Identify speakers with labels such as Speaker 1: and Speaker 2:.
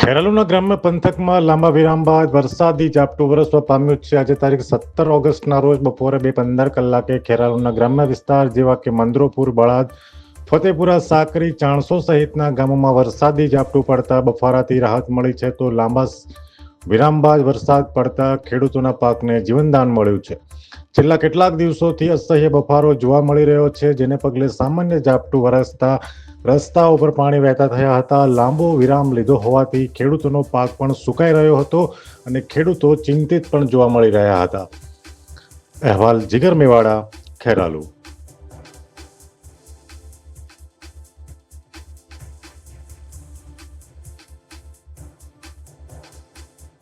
Speaker 1: ખેરાલુના ગ્રામ્ય પંથકમાં લાંબા વિરામ બાદ વરસાદી ઝાપટું વરસવા પામ્યું છે. આજે તારીખ સત્તર ઓગસ્ટના રોજ બપોરે બે પંદર કલાકે ખેરાલુના ગ્રામ્ય વિસ્તાર જેવા કે મંદરોપુર, બળાદ, ફતેપુરા, સાકરી ચાણસો સહિતના ગામોમાં વરસાદી ઝાપટું પડતા બફારાથી રાહત મળી છે. તો લાંબા વિરામ બાદ વરસાદ પડતા ખેડૂતોના પાકને જીવનદાન મળ્યું છે. છેલ્લા કેટલાક દિવસોથી અસહ્ય બફારો જોવા મળી રહ્યો છે, જેને પગલે સામાન્ય ઝાપટું વરસતા રસ્તાઓ પર પાણી વહેતા થયા હતા. લાંબો વિરામ લીધો હોવાથી ખેડૂતોનો પાક પણ સુકાઈ રહ્યો હતો અને ખેડૂતો ચિંતિત પણ જોવા મળી રહ્યા હતા. અહેવાલ જીગર મેવાડા, ખેરાલુ.